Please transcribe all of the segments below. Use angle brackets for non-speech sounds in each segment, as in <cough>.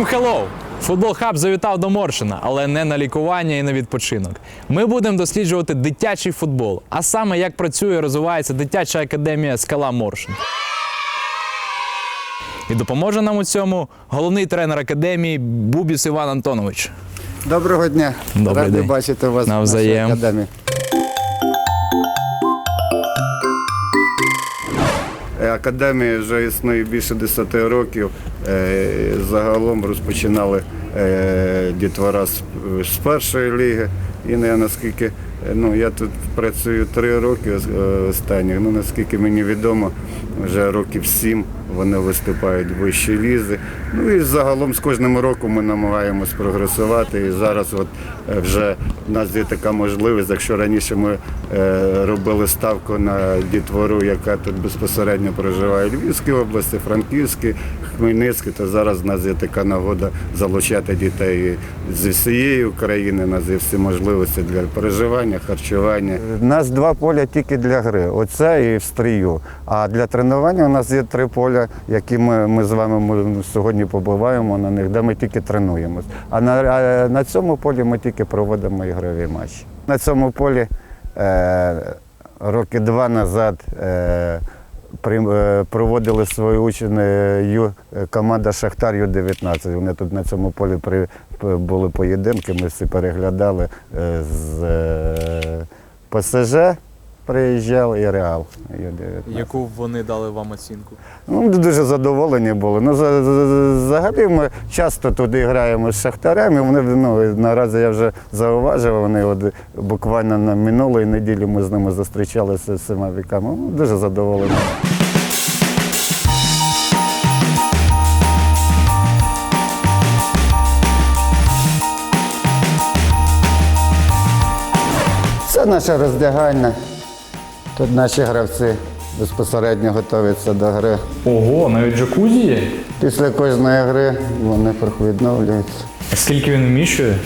Всім хеллоу! Футбол Хаб завітав до Моршина, але не на лікування і на відпочинок. Ми будемо досліджувати дитячий футбол, а саме як працює і розвивається дитяча академія Скала Моршин. І допоможе нам у цьому головний тренер академії Бубіс Іван Антонович. Доброго дня. Добрий Радий день. бачити вас в нашій академії. Е, Академія вже існує більше 10 років. Е, Загалом розпочинали е, дітвора з, першої ліги. І не наскільки ну, я тут працюю три роки е, останніх. Ну наскільки мені відомо, вже років сім вони виступають в вищій лізі. Ну і загалом з кожним роком ми намагаємось прогресувати. І зараз от е, вже в нас є така можливість, якщо раніше ми е, робили ставку на дітвору, яка тут безпосередньо проживає в Львівській області, Франківській, Хмельницькій, то зараз в нас є така нагода залучати дітей зі всієї України. У нас є всі можливості для проживання, харчування. У нас два поля тільки для гри. Оце і в стрію. А для тренування у нас є три поля, які ми, ми з вами ми сьогодні побуваємо на них, де ми тільки тренуємось. А на, а на цьому полі ми тільки проводимо ігрові матчі. На цьому полі е, роки два назад. Е, е, проводили свою е, ю- команда Шахтар Ю-19. Вони тут на цьому полі при, були поєдинки, ми всі переглядали е, з ПСЖ приїжджав і Реал Ю-19. Яку вони дали вам оцінку? Ну, ми дуже задоволені були. Ну, за- за- за- взагалі ми часто туди граємо з шахтарем. і Вони ну, наразі я вже зауважив, вони от, буквально на минулої неділі ми з ними зустрічалися з цими віками. Ну, дуже задоволені. Наша роздягальня. Тут наші гравці безпосередньо готуються до гри. Ого, навіть джакузі є. Після кожної гри вони відновлюються. А скільки він вміщує?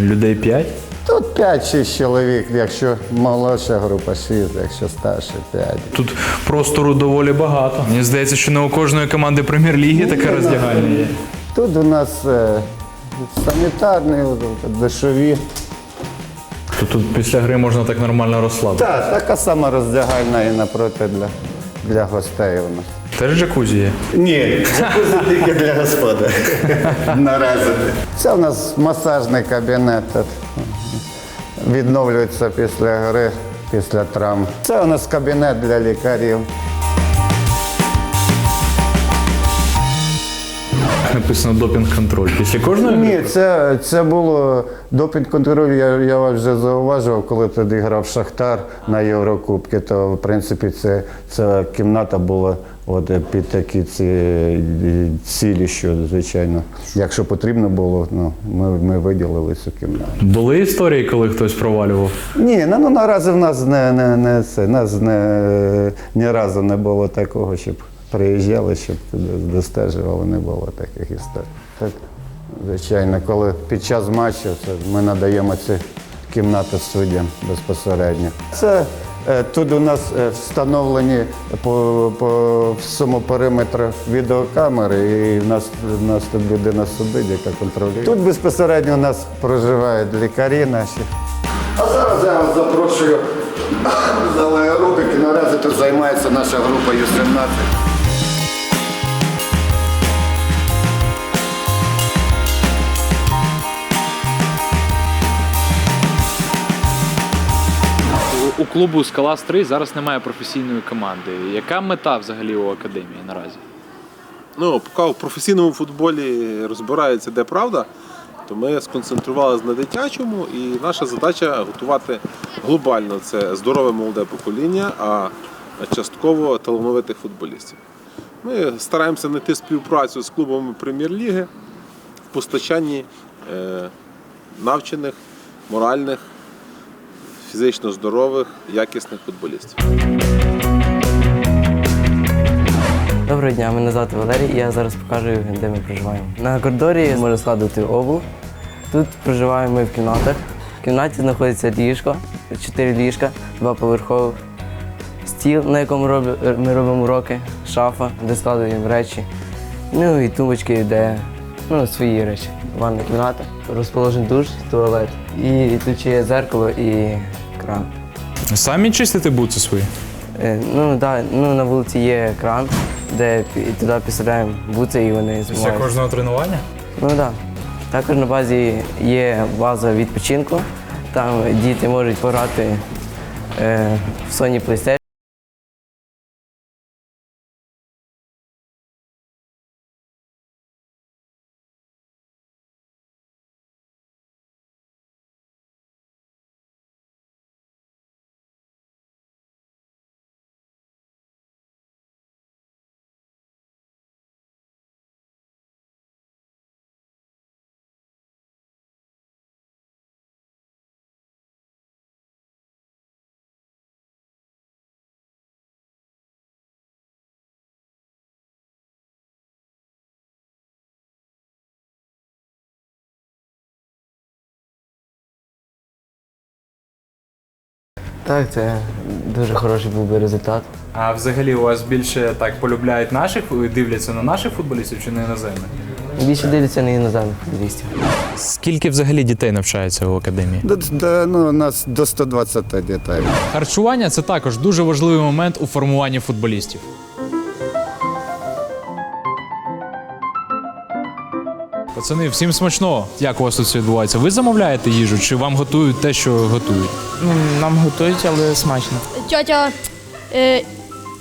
Людей 5? Тут 5-6 чоловік, якщо молодша група 6, якщо старша 5. Тут простору доволі багато. Мені здається, що не у кожної команди прем'єр-ліги таке роздягальня є. Тут у нас е, санітарні, от, дешові. То тут після гри можна так нормально розслабити. Так, така сама роздягальна і напроти для, для гостей у нас. Теж джакузі є. Ні, джакузі тільки для господи. <laughs> Наразі. Це у нас масажний кабінет. Тут. Відновлюється після гри, після травм. Це у нас кабінет для лікарів. Написано допінг-контроль. Після кожної? Ні, це, це було допінг контроль. Я, я вже зауважував, коли тоді грав Шахтар на Єврокубки, то в принципі це, ця кімната була от, під такі ці е, цілі, що звичайно, якщо потрібно було, ну, ми, ми виділили цю кімнату. Були історії, коли хтось провалював. Ні, ну, ну наразі в нас не, не, не це, нас не, ні разу не було такого, щоб приїжджали, щоб туди достежували, не було таких історій. Так, звичайно, коли під час матчу це ми надаємо ці кімнати суддям безпосередньо. Це е, тут у нас е, встановлені по, по всьому периметру відеокамери, і в нас, в нас тут людина судить, яка контролює. Тут безпосередньо у нас проживають лікарі наші. А зараз я вас запрошую <coughs> з аеробіки. Наразі тут займається наша група Ю-17. Клубу Скалас 3 зараз немає професійної команди. Яка мета взагалі у академії наразі? Ну, поки в професійному футболі розбирається де правда, то ми сконцентрувалися на дитячому, і наша задача готувати глобально це здорове молоде покоління, а частково талановитих футболістів. Ми стараємося знайти співпрацю з клубами прем'єр-ліги в постачанні е, навчених, моральних, фізично здорових, якісних футболістів. Доброго дня, мене звати Валерій, і я зараз покажу, де ми проживаємо. На коридорі можна складати обув. Тут проживаємо ми в кімнатах. В кімнаті знаходиться ліжко, чотири ліжка, два поверхових, стіл, на якому ми робимо уроки, шафа, де складуємо речі. Ну і тумбочки, де ну, свої речі. Ванна кімната, розположений душ, туалет. І тут ще є зеркало і кран. Самі чистите бутси свої? Е, Ну, да, ну, на вулиці є кран, де пі- туди підставляємо буци і вони Після змиваються. кожного тренування? Ну так. Да. Також на базі є база відпочинку. Там діти можуть пограти е, в Sony PlayStation. Так, це дуже хороший був би результат. А взагалі у вас більше так полюбляють наших, дивляться на наших футболістів чи на іноземних? Більше дивляться на іноземних футболістів. Скільки взагалі дітей навчається у академії? До, до, ну, у нас до 120 дітей. Харчування це також дуже важливий момент у формуванні футболістів. Пацани, всім смачного. Як у вас тут все відбувається? Ви замовляєте їжу чи вам готують те, що готують? Ну, нам готують, але смачно. Тьотя е,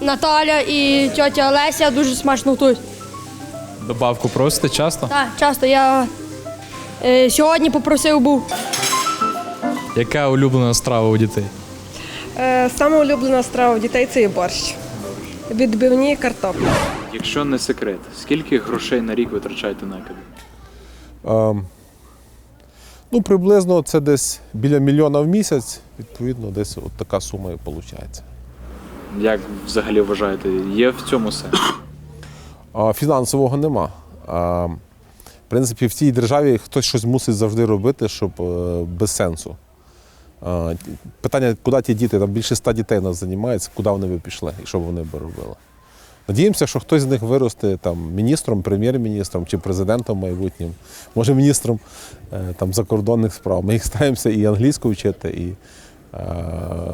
Наталя і тьотя Леся дуже смачно готують. Добавку просите часто? Так, часто я е, сьогодні попросив був. Яка улюблена страва у дітей? Е, Саме улюблена страва у дітей це є борщ. Відбивні картоплі. Якщо не секрет, скільки грошей на рік витрачаєте на академію? Ну, приблизно це десь біля мільйона в місяць, відповідно, десь от така сума і виходить. Як взагалі вважаєте, є в цьому сенс? Фінансового нема. В принципі, в цій державі хтось щось мусить завжди робити, щоб е, без сенсу. Питання, куди ті діти, там більше ста дітей нас займається, куди вони би пішли і що б вони би робили. Надіємося, що хтось з них виросте там, міністром, прем'єр-міністром чи президентом майбутнім, може міністром е, там, закордонних справ. Ми їх стараємося і англійську вчити, і е,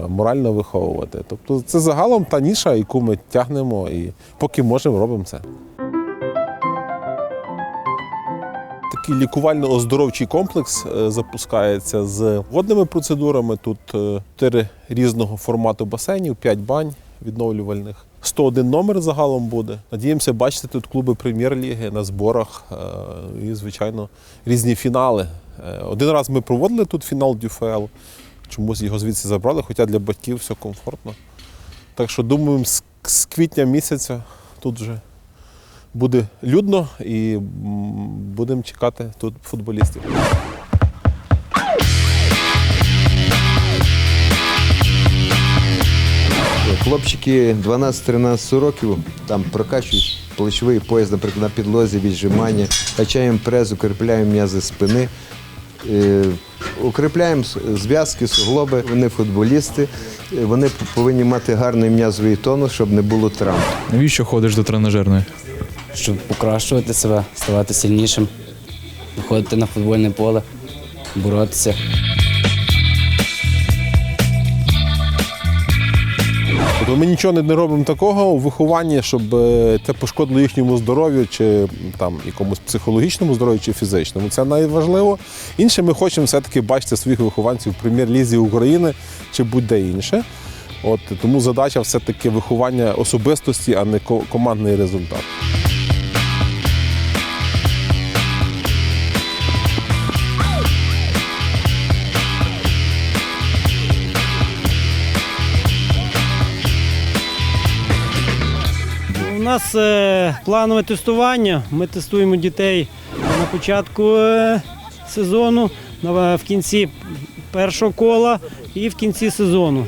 морально виховувати. Тобто це загалом та ніша, яку ми тягнемо, і поки можемо, робимо це. Такий лікувально-оздоровчий комплекс е, запускається з водними процедурами. Тут е, чотири різного формату басейнів, 5 бань відновлювальних. 101 номер загалом буде. Надіємося бачити тут клуби прем'єр-ліги на зборах е, і, звичайно, різні фінали. Е, Один раз ми проводили тут фінал ДЮФЛ, чомусь його звідси забрали, хоча для батьків все комфортно. Так що думаємо, з- з квітня місяця тут вже буде людно і будемо чекати тут футболістів. Хлопчики 12-13 років там прокачують плечовий пояс, наприклад, на підлозі, віджимання, качаємо прес, укріпляємо м'язи спини, е, укріпляємо зв'язки, суглоби. Вони футболісти, е, вони повинні мати гарний м'язовий тонус, щоб не було травм. Навіщо ходиш до тренажерної? щоб покращувати себе, ставати сильнішим, виходити на футбольне поле, боротися. Тобто ми нічого не- робимо такого у вихованні, щоб е, це пошкодило їхньому здоров'ю, чи там якомусь психологічному здоров'ю, чи фізичному. Це найважливо. Інше ми хочемо все-таки бачити своїх вихованців в прем'єр-лізі України чи будь-де інше. От тому задача все-таки виховання особистості, а не ко- командний результат. Нас е, планове тестування. Ми тестуємо дітей на початку е, сезону, в кінці першого кола і в кінці сезону.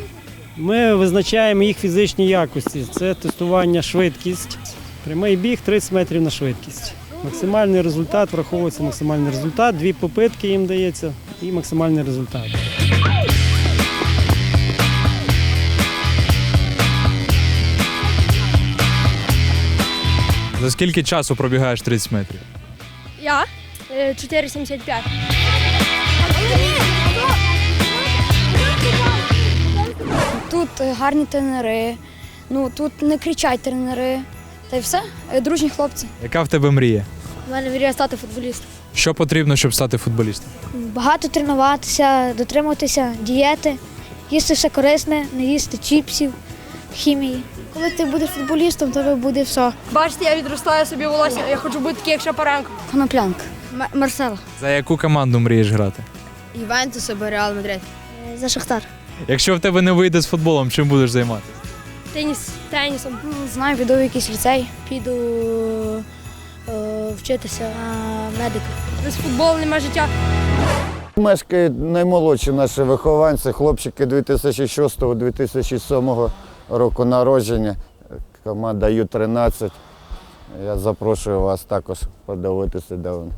Ми визначаємо їх фізичні якості. Це тестування швидкість. Прямий біг 30 метрів на швидкість. Максимальний результат враховується максимальний результат. Дві попитки їм дається і максимальний результат. За скільки часу пробігаєш 30 метрів? Я е, 4,75. Тут е, гарні тренери, ну тут не кричать тренери. Та й все, Е, дружні хлопці. Яка в тебе мрія? У мене мрія стати футболістом. Що потрібно, щоб стати футболістом? Багато тренуватися, дотримуватися дієти, їсти все корисне, не їсти чіпсів, хімії. Коли ти будеш футболістом, тобі буде все. Бачите, я відростаю собі волосся, я хочу бути такий, як Шапаренко. Коноплянка. Марсела. За яку команду мрієш грати? Ювентус або Реал Мадрид. Е, За Шахтар. Якщо в тебе не вийде з футболом, чим будеш займатися? Теніс, тенісом. Не знаю, піду в якийсь ліцей, піду е, вчитися на медика. Без футболу немає життя. Мешкають наймолодші наші вихованці, хлопчики 2006-2007 року народження. Команда Ю-13. Я запрошую вас також подивитися, де вони.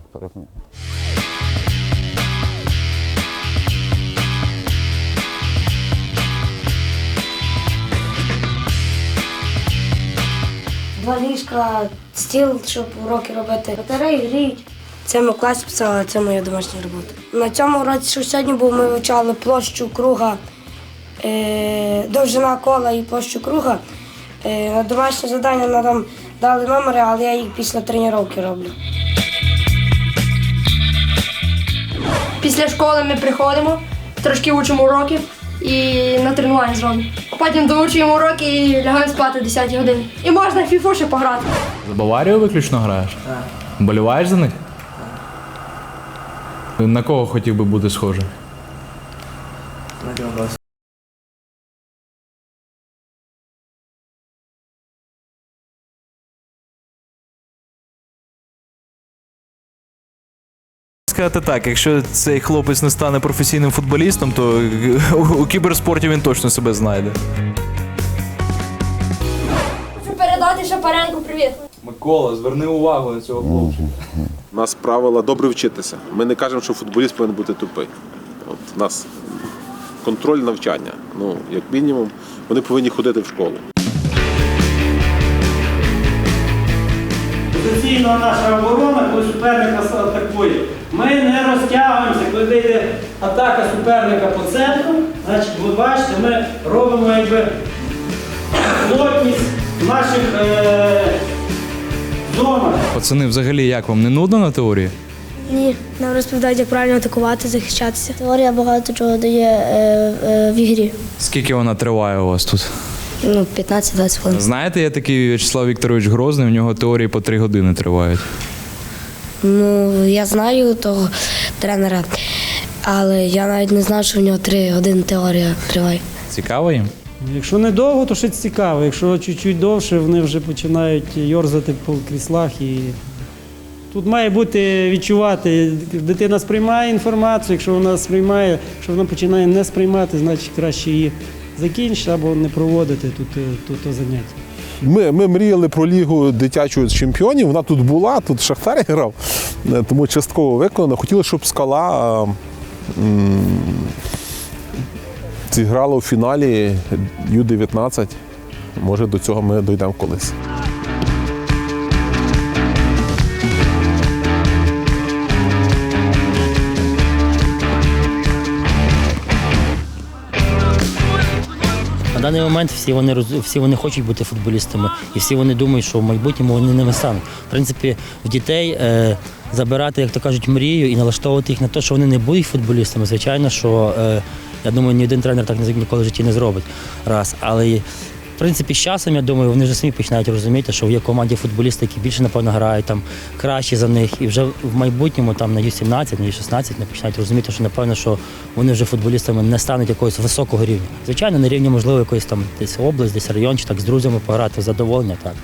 Два ліжка, стіл, щоб уроки робити. Батареї гріють. Це ми класі писали, це моя домашня робота. На цьому уроці, що сьогодні був, ми вивчали площу круга, довжина кола і площу круга. Е, на домашнє завдання нам там дали номери, але я їх після тренування роблю. Після школи ми приходимо, трошки учимо уроків і на тренування зробимо. Потім доучуємо уроки і лягаємо спати о 10 годині. І можна в фіфу ще пограти. За Баварію виключно граєш? Так. Боліваєш за них? На кого хотів би бути схожий? Сказати так, якщо цей хлопець не стане професійним футболістом, то у кіберспорті він точно себе знайде. Хочу передати Шапаренку привіт. Микола, зверни увагу на цього хлопця. У нас правила добре вчитися. Ми не кажемо, що футболіст повинен бути тупий. От у нас контроль навчання. Ну, як мінімум, вони повинні ходити в школу. Позиційна наша оборона, коли суперника атакує. Ми не розтягуємося, коли йде атака суперника по центру, значить, ви бачите, ми робимо якби плотність в наших е, зонах. Пацани, взагалі, як вам не нудно на теорії? Ні, нам розповідають, як правильно атакувати, захищатися. Теорія багато чого дає е, в ігрі. Скільки вона триває у вас тут? Ну, 15-20 хвилин. Знаєте, є такий В'ячеслав Вікторович Грозний, у нього теорії по три години тривають. Ну, я знаю того тренера, але я навіть не знав, що в нього 3 години теорія триває. Цікаво їм? Якщо не довго, то щось цікаве. Якщо чуть-чуть довше, вони вже починають йорзати по кріслах і. Тут має бути відчувати, дитина сприймає інформацію, якщо вона сприймає, якщо вона починає не сприймати, значить краще її закінчити або не проводити тут, тут заняття. Ми, ми мріяли про лігу дитячого чемпіонів. Вона тут була, тут Шахтар грав, е, тому частково виконано. Хотіли, щоб скала е, зіграла у фіналі Ю-19. Може, до цього ми дійдемо колись. На даний момент всі вони всі вони хочуть бути футболістами, і всі вони думають, що в майбутньому вони ними стануть. В принципі, в дітей е, забирати, як то кажуть, мрію і налаштовувати їх на те, що вони не будуть футболістами. Звичайно, що е, я думаю, ні один тренер так ніколи в житті не зробить. Раз. Але в принципі, з часом, я думаю, вони вже самі починають розуміти, що є команді футболісти, які більше, напевно, грають там краще за них. І вже в майбутньому, там на Ю-17, на Ю-16, вони починають розуміти, що напевно, що вони вже футболістами не стануть якогось високого рівня. Звичайно, на рівні, можливо, якоїсь там десь область, десь район, чи так з друзями пограти в задоволення, так.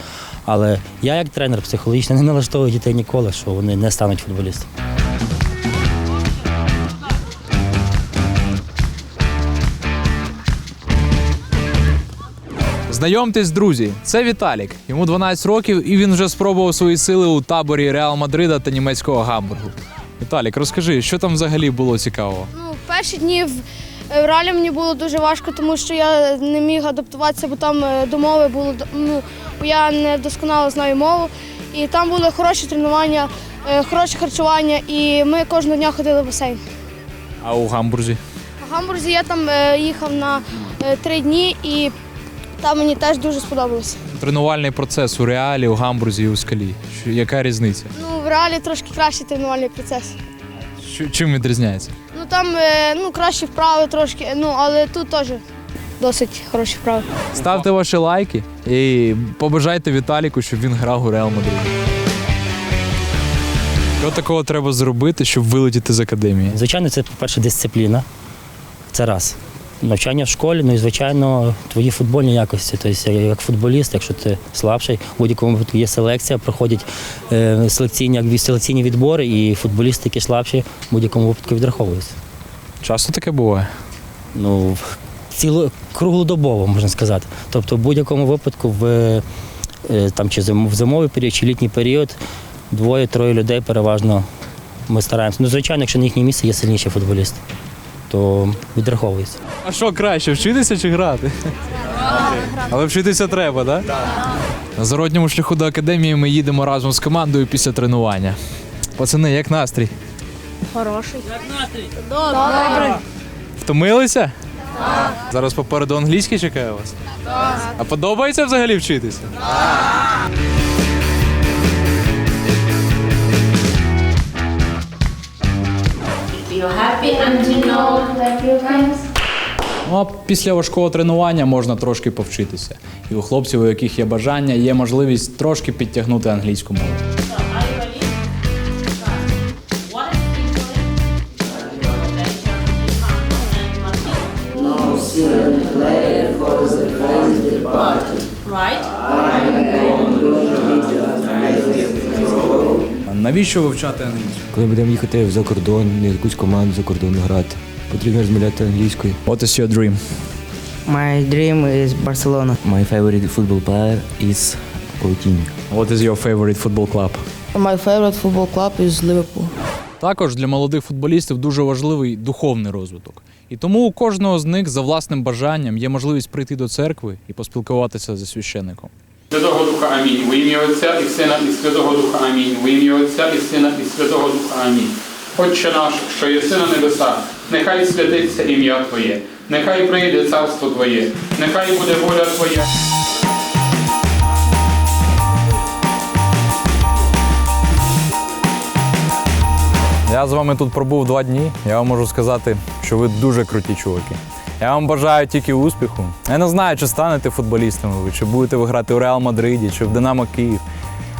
Але я, як тренер психологічно, не налаштовую дітей ніколи, що вони не стануть футболістами. Знайомтесь, друзі, це Віталік. Йому 12 років, і він вже спробував свої сили у таборі Реал Мадрида та німецького Гамбургу. Віталік, розкажи, що там взагалі було цікавого? Ну, перші дні в в реалі мені було дуже важко, тому що я не міг адаптуватися, бо там е, до мови було ну, я не досконало знаю мову. І там були хороші тренування е, хороше харчування, і ми кожного дня ходили в басейн. А у Гамбурзі? В Гамбурзі я там е, їхав на три дні, і там мені теж дуже сподобалося. Тренувальний процес у реалі, у Гамбурзі і у скалі. Яка різниця? Ну, в реалі трошки кращий тренувальний процес. Чим відрізняється? Ну там е, ну, кращі вправи трошки, ну але тут теж досить хороші вправи. Ставте ваші лайки і побажайте Віталіку, щоб він грав у Реал Мадрид. Що такого треба зробити, щоб вилетіти з академії? Звичайно, це, по-перше, дисципліна. Це раз. Навчання в школі, ну і звичайно, твої футбольні якості. Тобто, як футболіст, якщо ти слабший, в будь-якому випадку є селекція, проходять е, селекційні, як селекційні відбори, і футболісти, які слабші, в будь-якому випадку відраховуються. Часто таке буває? Ну, ціло, круглодобово, можна сказати. Тобто, в будь-якому випадку, в, е, там, чи в зимовий період, чи літній період, двоє-троє людей переважно ми стараємося. Ну, звичайно, якщо на їхнє місце є сильніші футболісти, то відраховується. А що краще, вчитися чи грати? Але вчитися треба, так? На зародньому шляху до академії ми їдемо разом з командою після тренування. Пацани, як настрій? Хороший. Як настрій? Добре. Втомилися? Так. Зараз попереду англійський чекає вас? Так. А подобається взагалі вчитися? Ну а після важкого тренування можна трошки повчитися. І у хлопців, у яких є бажання, є можливість трошки підтягнути англійську мову. А навіщо вивчати англійську? Коли будемо їхати за кордон, на якусь команду за кордон грати, потрібно розмовляти англійською. What is your dream? My dream is Barcelona. My favorite football player is Coutinho. What is your favorite football club? My favorite football club is Liverpool. Також для молодих футболістів дуже важливий духовний розвиток. І тому у кожного з них за власним бажанням є можливість прийти до церкви і поспілкуватися зі священником. Святого Духа Амінь. В ім'я Отця і Сина і Святого Духа Амінь. В ім'я Отця і Сина і Святого Духа Амінь. Отче наш, що єси на небесах, нехай святиться ім'я Твоє, нехай прийде царство Твоє, нехай буде воля Твоя. Я з вами тут пробув два дні. Я вам можу сказати, що ви дуже круті чуваки. Я вам бажаю тільки успіху. Я не знаю, чи станете футболістами ви, чи будете ви грати у Реал Мадриді, чи в Динамо Київ.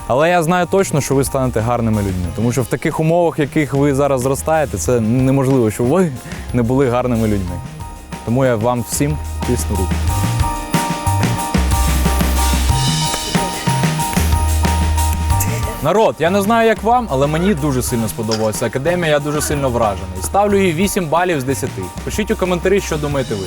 Але я знаю точно, що ви станете гарними людьми. Тому що в таких умовах, в яких ви зараз зростаєте, це неможливо, щоб ви не були гарними людьми. Тому я вам всім тисну руку. Народ, я не знаю, як вам, але мені дуже сильно сподобалася академія. Я дуже сильно вражений. Ставлю їй 8 балів з 10. Пишіть у коментарі, що думаєте ви.